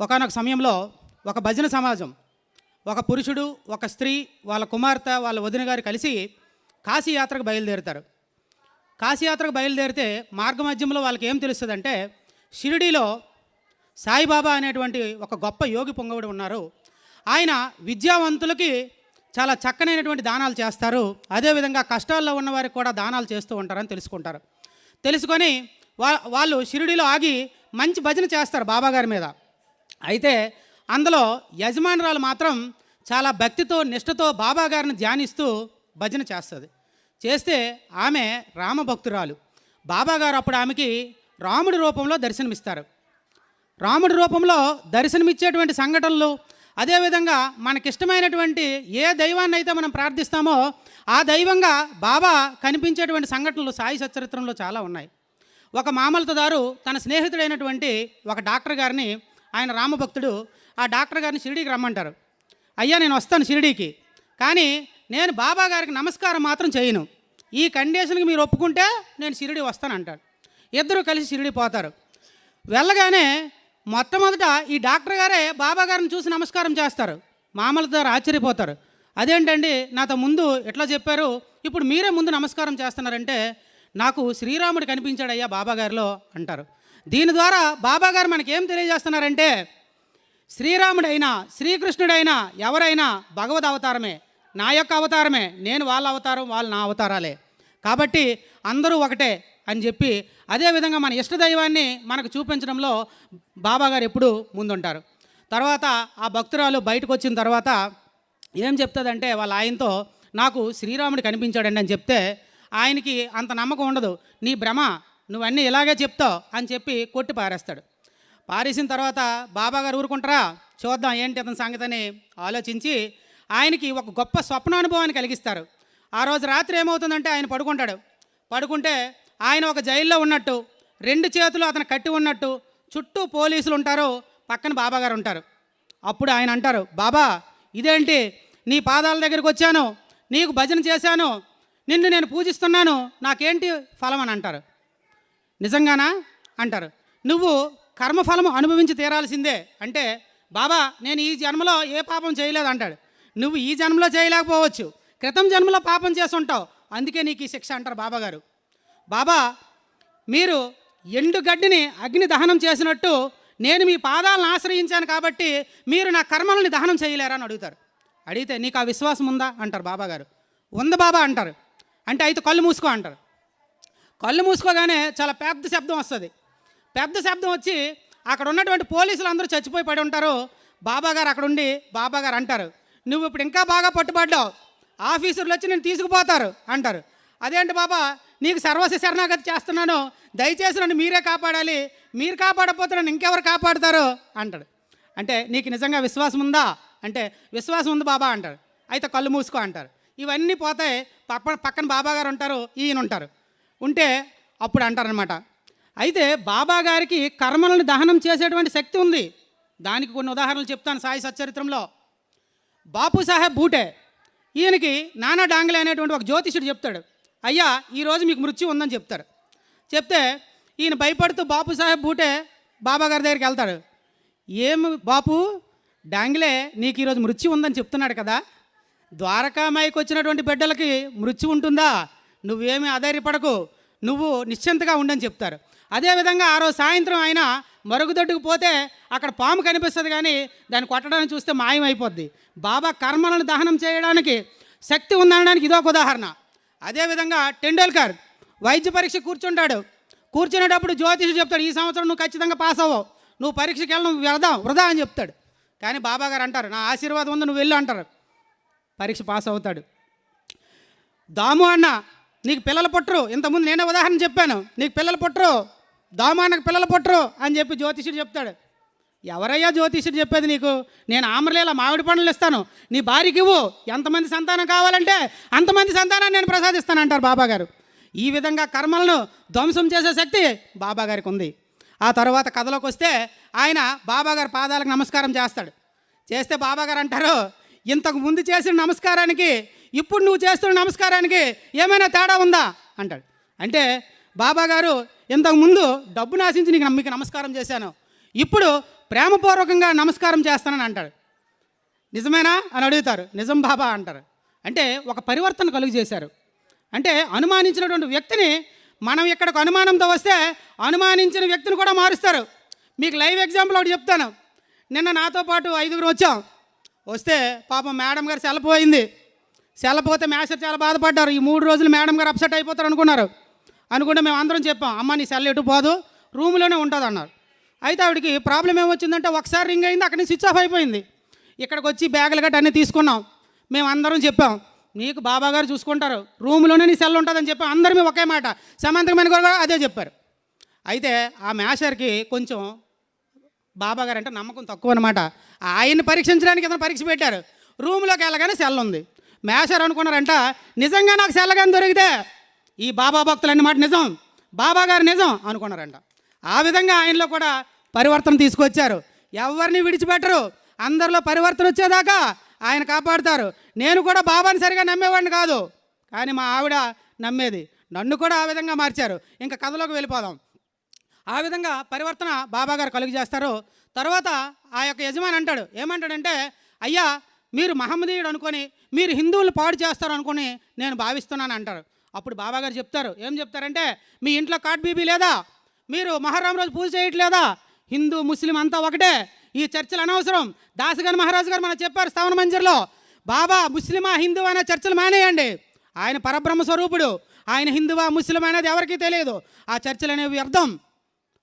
ఒకానొక సమయంలో ఒక భజన సమాజం ఒక పురుషుడు ఒక స్త్రీ వాళ్ళ కుమార్తె వాళ్ళ వదిన గారు కలిసి కాశీయాత్రకు బయలుదేరుతారు. కాశీయాత్రకు బయలుదేరితే మార్గ మధ్యంలో వాళ్ళకి ఏం తెలుస్తుందంటే షిరిడీలో సాయిబాబా అనేటువంటి ఒక గొప్ప యోగి పొంగవుడు ఉన్నారు. ఆయన విద్యావంతులకి చాలా చక్కనైనటువంటి దానాలు చేస్తారు. అదేవిధంగా కష్టాల్లో ఉన్న వారికి కూడా దానాలు చేస్తూ ఉంటారని తెలుసుకుంటారు. తెలుసుకొని వా వాళ్ళు షిరిడిలో ఆగి మంచి భజన చేస్తారు బాబాగారి మీద. అయితే అందులో యజమానురాలు మాత్రం చాలా భక్తితో నిష్ఠతో బాబాగారిని ధ్యానిస్తూ భజన చేస్తుంది. చేస్తే ఆమె రామభక్తురాలు. బాబాగారు అప్పుడు ఆమెకి రాముడి రూపంలో దర్శనమిస్తారు. రాముడి రూపంలో దర్శనమిచ్చేటువంటి సంఘటనలు అదేవిధంగా మనకిష్టమైనటువంటి ఏ దైవాన్ని అయితే మనం ప్రార్థిస్తామో ఆ దైవంగా బాబా కనిపించేటువంటి సంఘటనలు సాయి సచరిత్రంలో చాలా ఉన్నాయి. ఒక మామలతదారు తన స్నేహితుడైనటువంటి ఒక డాక్టర్ గారిని ఆయన రామభక్తుడు ఆ డాక్టర్ గారిని షిరిడీకి రమ్మంటారు. అయ్యా నేను వస్తాను షిరిడీకి కానీ నేను బాబా గారికి నమస్కారం మాత్రం చేయను. ఈ కండిషన్కి మీరు ఒప్పుకుంటే నేను షిరిడి వస్తాను అంటాడు ఇద్దరు కలిసి షిరిడి పోతారు. వెళ్ళగానే మొట్టమొదట ఈ డాక్టర్ గారే బాబా గారిని చూసి నమస్కారం చేస్తారు. మామలతో ఆశ్చర్యపోతారు. అదేంటండి నాతో ముందు ఎట్లా చెప్పారు? ఇప్పుడు మీరే ముందు నమస్కారం చేస్తున్నారంటే నాకు శ్రీరాముడు కనిపించాడయ్యా బాబాగారిలో అంటారు. దీని ద్వారా బాబాగారు మనకేం తెలియజేస్తున్నారంటే శ్రీరాముడైనా శ్రీకృష్ణుడైనా ఎవరైనా భగవద్ అవతారమే నా యొక్క అవతారమే నేను వాళ్ళ అవతారం వాళ్ళు నా అవతారాలే. కాబట్టి అందరూ ఒకటే అని చెప్పి అదేవిధంగా మన ఇష్టదైవాన్ని మనకు చూపించడంలో బాబాగారు ఎప్పుడూ ముందుంటారు. తర్వాత ఆ భక్తురాలు బయటకు వచ్చిన తర్వాత ఏం చెప్తుందంటే వాళ్ళ ఆయనతో నాకు శ్రీరాముడు కనిపించాడండి అని చెప్తే ఆయనకి అంత నమ్మకం ఉండదు. నీ భ్రమ నువ్వన్నీ ఇలాగే చెప్తావు అని చెప్పి కొట్టి పారేస్తాడు. పారేసిన తర్వాత బాబాగారు ఊరుకుంటారా? చూద్దాం ఏంటి అతని సంగతిని ఆలోచించి ఆయనకి ఒక గొప్ప స్వప్నానుభవాన్ని కలిగిస్తారు. ఆ రోజు రాత్రి ఏమవుతుందంటే ఆయన పడుకుంటాడు. పడుకుంటే ఆయన ఒక జైల్లో ఉన్నట్టు రెండు చేతులు అతను కట్టి ఉన్నట్టు చుట్టూ పోలీసులు ఉంటారు పక్కన బాబా గారు ఉంటారు. అప్పుడు ఆయన అంటారు బాబా ఇదేంటి? నీ పాదాల దగ్గరికి వచ్చాను నీకు భజన చేశాను నిన్ను నేను పూజిస్తున్నాను నాకేంటి ఫలం అని అంటారు. నిజంగానా? అంటారు. నువ్వు కర్మఫలము అనుభవించి తీరాల్సిందే. అంటే బాబా నేను ఈ జన్మలో ఏ పాపం చేయలేదు అంటాడు. నువ్వు ఈ జన్మలో చేయలేకపోవచ్చు. క్రితం జన్మలో పాపం చేసి ఉంటావు. అందుకే నీకు ఈ శిక్ష అంటారు బాబాగారు బాబా మీరు ఎండు గడ్డిని అగ్ని దహనం చేసినట్టు నేను మీ పాదాలను ఆశ్రయించాను కాబట్టి మీరు నా కర్మలని దహనం చేయలేరా అని అడుగుతారు. అడిగితే నీకు ఆ విశ్వాసం ఉందా? అంటారు బాబాగారు. ఉంది బాబా అంటారు. అంటే అయితే కళ్ళు మూసుకో అంటారు. కళ్ళు మూసుకోగానే చాలా పెద్ద శబ్దం వస్తుంది. పెద్ద శబ్దం వచ్చి అక్కడ ఉన్నటువంటి పోలీసులు అందరూ చచ్చిపోయి పడి ఉంటారు. బాబాగారు అక్కడ ఉండి బాబాగారు అంటారు నువ్వు ఇప్పుడు ఇంకా బాగా పట్టుబడ్డావు. ఆఫీసర్లు వచ్చి నేను తీసుకుపోతారు అంటారు. అదేంటి బాబా నీకు సర్వస్వ శరణాగతి చేస్తున్నాను. దయచేసి నన్ను మీరే కాపాడాలి. మీరు కాపాడపోతే నన్ను ఇంకెవరు కాపాడుతారు? అంటాడు. అంటే నీకు నిజంగా విశ్వాసం ఉందా? అంటే విశ్వాసం ఉంది బాబా అంటాడు. అయితే కళ్ళు మూసుకో అంటారు. ఇవన్నీ పోతాయి పక్క పక్కన బాబా గారు ఉంటారు ఈయన ఉంటారు. ఉంటే అప్పుడు అంటారనమాట అయితే బాబా గారికి కర్మలను దహనం చేసేటువంటి శక్తి ఉంది. దానికి కొన్ని ఉదాహరణలు చెప్తాను సాయి సచ్చరిత్రంలో. బాపు సాహెబ్ బూటే ఈయనకి నానా డాంగ్లే అనేటువంటి ఒక జ్యోతిషుడు చెప్తాడు. అయ్యా ఈరోజు మీకు మృత్యు ఉందని చెప్తారు. చెప్తే ఈయన భయపడుతూ బాపు సాహెబ్ బూటే బాబా గారి దగ్గరికి వెళ్తాడు. ఏం బాపు డాంగ్లే నీకు ఈరోజు మృత్యు ఉందని చెప్తున్నాడు కదా. ద్వారకామాయికి వచ్చినటువంటి బిడ్డలకి మృత్యు ఉంటుందా? నువ్వేమి ఆధారపడకు. నువ్వు నిశ్చింతగా ఉండని చెప్తారు. అదేవిధంగా ఆ రోజు సాయంత్రం ఆయన మరుగుదొడ్డుకు పోతే అక్కడ పాము కనిపిస్తుంది కానీ దాన్ని కొట్టడానికి చూస్తే మాయమైపోద్ది. బాబా కర్మలను దహనం చేయడానికి శక్తి ఉందనడానికి ఇదొక ఉదాహరణ. అదేవిధంగా టెండూల్కర్ వైద్య పరీక్ష కూర్చుంటాడు. కూర్చునేటప్పుడు జ్యోతిషుడు చెప్తాడు ఈ సంవత్సరం నువ్వు ఖచ్చితంగా పాస్ అవ్వవు. నువ్వు పరీక్షకి నువ్వు వదా వృధా అని చెప్తాడు. కానీ బాబా గారు అంటారు నా ఆశీర్వాదం ఉంది నువ్వు వెళ్ళు అంటారు. పరీక్ష పాస్ అవుతాడు. దాము అన్న నీకు పిల్లలు పుట్టరు. ఇంతకుముందు నేనే ఉదాహరణ చెప్పాను. నీకు పిల్లలు పుట్టరు. దాము అన్నకు పిల్లలు పుట్టరు అని చెప్పి జ్యోతిషుడు చెప్తాడు. ఎవరయ్యా జ్యోతిషుడు చెప్పేది నీకు? నేను ఆమ్రలేలా మామిడి పండ్లు ఇస్తాను. నీ భార్యకి ఇవ్వు. ఎంతమంది సంతానం కావాలంటే అంతమంది సంతానాన్ని నేను ప్రసాదిస్తాను అంటారు బాబాగారు. ఈ విధంగా కర్మలను ధ్వంసం చేసే శక్తి బాబాగారికి ఉంది. ఆ తర్వాత కథలోకి వస్తే ఆయన బాబాగారి పాదాలకు నమస్కారం చేస్తాడు. చేస్తే బాబాగారు అంటారు ఇంతకు ముందు చేసిన నమస్కారానికి ఇప్పుడు నువ్వు చేస్తున్న నమస్కారానికి ఏమైనా తేడా ఉందా? అంటాడు. అంటే బాబాగారు ఇంతకుముందు డబ్బును ఆశించి నీకు మీకు నమస్కారం చేశాను. ఇప్పుడు ప్రేమపూర్వకంగా నమస్కారం చేస్తానని అంటాడు. నిజమేనా? అని అడుగుతారు. నిజం బాబా అంటారు. అంటే ఒక పరివర్తన కలుగు చేశారు. అంటే అనుమానించినటువంటి వ్యక్తిని మనం ఇక్కడికి అనుమానంతో వస్తే అనుమానించిన వ్యక్తిని కూడా మారుస్తారు. మీకు లైవ్ ఎగ్జాంపుల్ ఒకటి చెప్తాను. నిన్న నాతో పాటు ఐదుగురు వచ్చాం. వస్తే పాపం మేడం గారు సెలపోయింది సెలపోతే మేస్టర్ చాలా బాధపడ్డారు. ఈ మూడు రోజులు మేడం గారు అప్సెట్ అయిపోతారు అనుకున్నారు. అనుకుంటే మేము అందరం చెప్పాం అమ్మ నీ సెల్ ఎటు పోదు? రూమ్లోనే ఉంటుంది అన్నారు అయితే ఆవిడకి ప్రాబ్లం ఏమొచ్చిందంటే ఒకసారి రింగ్ అయింది అక్కడి నుంచి స్విచ్ ఆఫ్ అయిపోయింది. ఇక్కడికి వచ్చి బ్యాగులు గట్ట అన్నీ తీసుకున్నాం. మేము అందరం చెప్పాం నీకు బాబా గారు చూసుకుంటారు రూమ్లోనే నీ సెల్ ఉంటుందని చెప్పాం అందరం మేము ఒకే మాట సమంతకమైన కూడా అదే చెప్పారు. అయితే ఆ మేషర్కి కొంచెం బాబా గారు అంటే నమ్మకం తక్కువ అనమాట ఆయన్ని పరీక్షించడానికి ఏదైనా పరీక్ష పెట్టారు. రూమ్లోకి వెళ్ళగానే సెల్ ఉంది. మేషర్ అనుకున్నారంట నిజంగా నాకు సెల్ కానీ దొరికితే ఈ బాబా భక్తులు అన్నమాట నిజం బాబా గారు నిజం అనుకున్నారంట. ఆ విధంగా ఆయనలో కూడా పరివర్తన తీసుకొచ్చారు. ఎవరిని విడిచిపెట్టరు. అందరిలో పరివర్తన వచ్చేదాకా ఆయన కాపాడుతారు. నేను కూడా బాబాని సరిగా నమ్మేవాడిని కాదు. కానీ మా ఆవిడ నమ్మేది. నన్ను కూడా ఆ విధంగా మార్చారు. ఇంకా కథలోకి వెళ్ళిపోదాం. ఆ విధంగా పరివర్తన బాబా గారు కలుగు చేస్తారు. తర్వాత ఆ యొక్క యజమాని అంటాడు. ఏమంటాడంటే అయ్యా మీరు మహమ్మదీయుడు అనుకొని మీరు హిందువులు పాడు చేస్తారు అనుకొని నేను భావిస్తున్నాను అంటారు. అప్పుడు బాబాగారు చెప్తారు. ఏం చెప్తారంటే మీ ఇంట్లో కాట్ బీబీ లేదా? మీరు మహారాం రోజు పూజ చేయట్లేదా? హిందూ ముస్లిం అంతా ఒకటే. ఈ చర్చలు అనవసరం. దాసగన్ మహారాజు గారు మనం చెప్పారు స్థావన మంజర్లో. బాబా ముస్లిమా హిందూ అనే చర్చలు మానేయండి. ఆయన పరబ్రహ్మ స్వరూపుడు. ఆయన హిందువా ముస్లిం అనేది ఎవరికీ తెలియదు. ఆ చర్చలు అనేవి వ్యర్థం.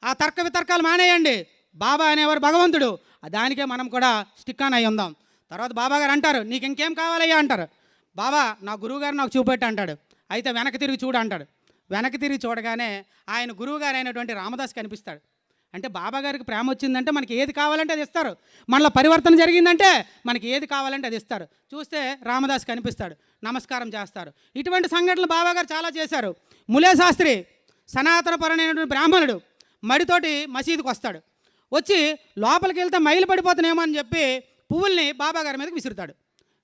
ఆ తర్క వితర్కాలు మానేయండి. బాబా అనేవారు భగవంతుడు. దానికే మనం కూడా స్టిక్ ఆన్ అయి ఉందాం. తర్వాత బాబా గారు అంటారు నీకు ఇంకేం కావాలయ్యా? అంటారు. బాబా నా గురువుగారు నాకు చూపెట్టు అంటాడు అయితే వెనక్కి తిరిగి చూడు అంటాడు. వెనక్కి తిరిగి చూడగానే ఆయన గురువుగారు అయినటువంటి రామదాస్ కనిపిస్తాడు. అంటే బాబా గారికి ప్రేమ వచ్చిందంటే మనకి ఏది కావాలంటే అది ఇస్తారు. మనలో పరివర్తన జరిగిందంటే మనకి ఏది కావాలంటే అది ఇస్తారు. చూస్తే రామదాస్ కనిపిస్తాడు. నమస్కారం చేస్తారు. ఇటువంటి సంఘటనలు బాబా గారు చాలా చేశారు. ములే శాస్త్రి సనాతనపరమైనటువంటి బ్రాహ్మణుడు మడితోటి మసీదుకి వస్తాడు. వచ్చి లోపలికి వెళ్తే మైలు పడిపోతున్నాయేమో అని చెప్పి పువ్వుల్ని బాబాగారి మీదకి విసురుతాడు.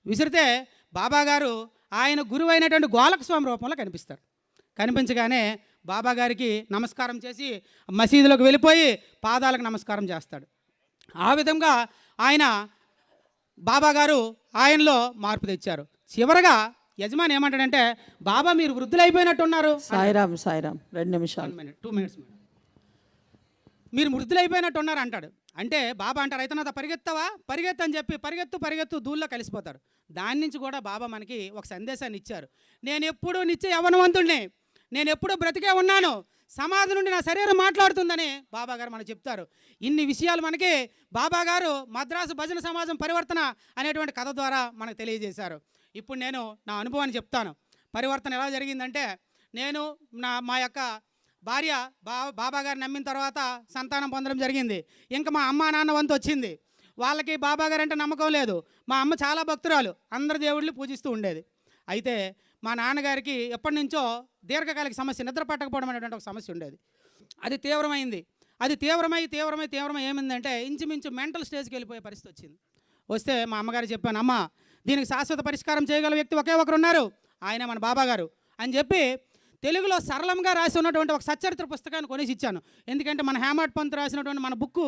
విసిరితే బాబాగారు ఆయన గురువైనటువంటి గోలక స్వామి రూపంలో కనిపిస్తారు. కనిపించగానే బాబా గారికి నమస్కారం చేసి మసీదులోకి వెళ్ళిపోయి పాదాలకు నమస్కారం చేస్తాడు. ఆ విధంగా ఆయన బాబా గారు ఆయనలో మార్పు తెచ్చారు. చివరగా యజమాని ఏమంటాడంటే బాబా మీరు వృద్ధులైపోయినట్టున్నారు. సాయిరామ్ సాయిరామ్ రెండు నిమిషాలు. టూ మినిట్స్ మీరు మృతులైపోయినట్టు ఉన్నారు అంటాడు. అంటే బాబా అంటారు అయితే నాతో పరిగెత్తావా? పరిగెత్తు అని చెప్పి పరిగెత్తు పరిగెత్తు దూల్లో కలిసిపోతారు దాని నుంచి కూడా బాబా మనకి ఒక సందేశాన్ని ఇచ్చారు. నేను ఎప్పుడూ నిత్య యవనవంతుడిని నేను ఎప్పుడూ బ్రతికే ఉన్నాను. సమాధి నుండి నా శరీరం మాట్లాడుతుందని బాబా గారు మనకు చెప్తారు. ఇన్ని విషయాలు మనకి బాబా గారు మద్రాసు భజన సమాజం పరివర్తన అనేటువంటి కథ ద్వారా మనకు తెలియజేశారు. ఇప్పుడు నేను నా అనుభవాన్ని చెప్తాను. పరివర్తన ఎలా జరిగిందంటే నేను నా మా యొక్క భార్య బా బాబా గారు నమ్మిన తర్వాత సంతానం పొందడం జరిగింది. ఇంకా మా అమ్మ నాన్న వంతు వచ్చింది. వాళ్ళకి బాబా గారు అంటే నమ్మకం లేదు. మా అమ్మ చాలా భక్తురాలు. అందరి దేవుళ్ళు పూజిస్తూ ఉండేది. అయితే మా నాన్నగారికి ఎప్పటి నుంచో దీర్ఘకాలిక సమస్య నిద్ర పట్టకపోవడం అనేటువంటి ఒక సమస్య ఉండేది. అది తీవ్రమైంది. అది తీవ్రమై తీవ్రమై తీవ్రమై ఏమైందంటే ఇంచుమించు మెంటల్ స్టేజ్కి వెళ్ళిపోయే పరిస్థితి వచ్చింది. వస్తే మా అమ్మగారు చెప్పాను అమ్మ దీనికి శాశ్వత పరిష్కారం చేయగల వ్యక్తి ఒకే ఒకరు ఉన్నారు. ఆయన మన బాబా గారు అని చెప్పి తెలుగులో సరళంగా రాసి ఉన్నటువంటి ఒక సచ్చరిత్ర పుస్తకాన్ని కొనేసి ఇచ్చాను. ఎందుకంటే మన హేమాట్ పంత్ రాసినటువంటి మన బుక్కు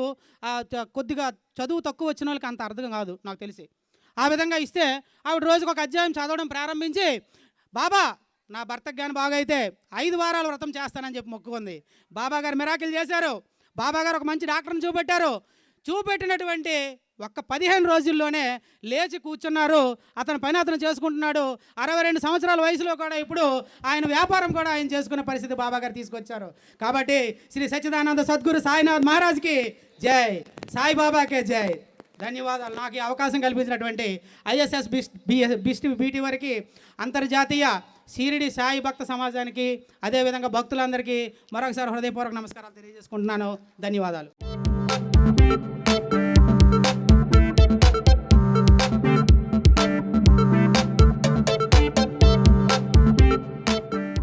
కొద్దిగా చదువు తక్కువ వచ్చిన వాళ్ళకి అంత అర్థం కాదు నాకు తెలిసి. ఆ విధంగా ఇస్తే ఆవిడ రోజుకు ఒక అధ్యాయం చదవడం ప్రారంభించి బాబా నా భర్తకు కానీ బాగైతే ఐదు వారాలు వ్రతం చేస్తానని చెప్పి మొక్కుకుంది. బాబా గారు మిరాకిల్ చేశారు. బాబా గారు ఒక మంచి డాక్టర్ని చూపెట్టారు. చూపెట్టినటువంటి ఒక్క పదిహేను రోజుల్లోనే లేచి కూర్చున్నారు. అతని పని అతను చేసుకుంటున్నాడు. అరవై రెండు సంవత్సరాల వయసులో కూడా ఇప్పుడు ఆయన వ్యాపారం కూడా ఆయన చేసుకునే పరిస్థితి బాబాగారు తీసుకొచ్చారు. కాబట్టి శ్రీ సచ్చిదానంద సద్గురు సాయినాథ్ మహారాజ్కి జై. సాయిబాబాకే జై. ధన్యవాదాలు. నాకు ఈ అవకాశం కల్పించినటువంటి ఐఎస్ఎస్ బిస్ట్ బిస్ట్ బీటీ వారికి అంతర్జాతీయ షిరిడి సాయి భక్త సమాజానికి అదేవిధంగా భక్తులందరికీ మరొకసారి హృదయపూర్వక నమస్కారాలు తెలియజేసుకుంటున్నాను. ధన్యవాదాలు.